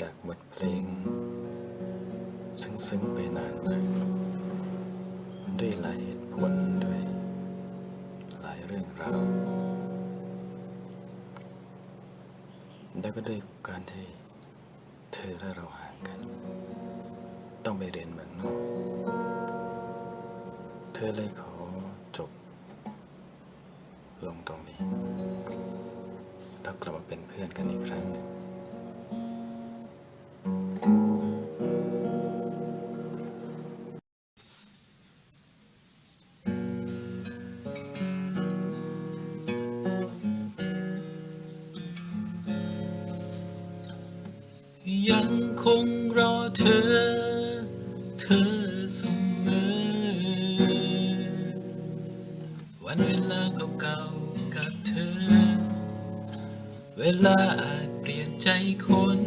จากบทเพลง ซึ่งซึ้งไปนานมากด้วยหลายเหตุผลด้วยหลายเรื่องราวแล้วก็ด้วยการที่เธอและเราห่างกัน ต้องไปเรียนเมืองนอก เธอเลยขอจบ ลงตรงนี้แล้วกลับมาเป็นเพื่อนกันอีกครั้งหนึ่ง ยังคงรอเธอ เธอเสมอ วันเวลาเก่าๆกับเธอ เวลาอาจเปลี่ยนใจคน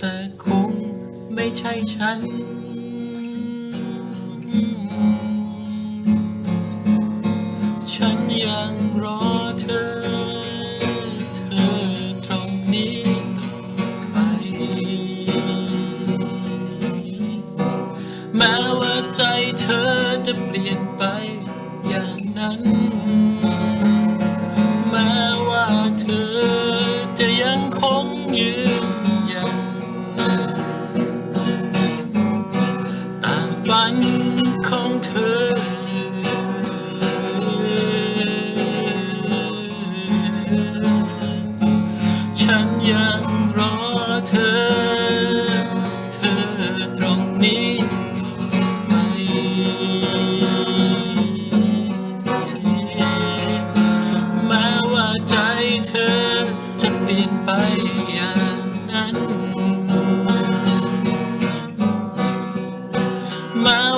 แต่คงไม่ใช่ฉันฉันยังรอ จะเปลี่ยนไปอย่างนั้น แม้ว่าเธอจะยังคงยืนยันตามฝันของเธอ ฉันยังรอเธอ เปลี่ยนไปอย่างนั้นมา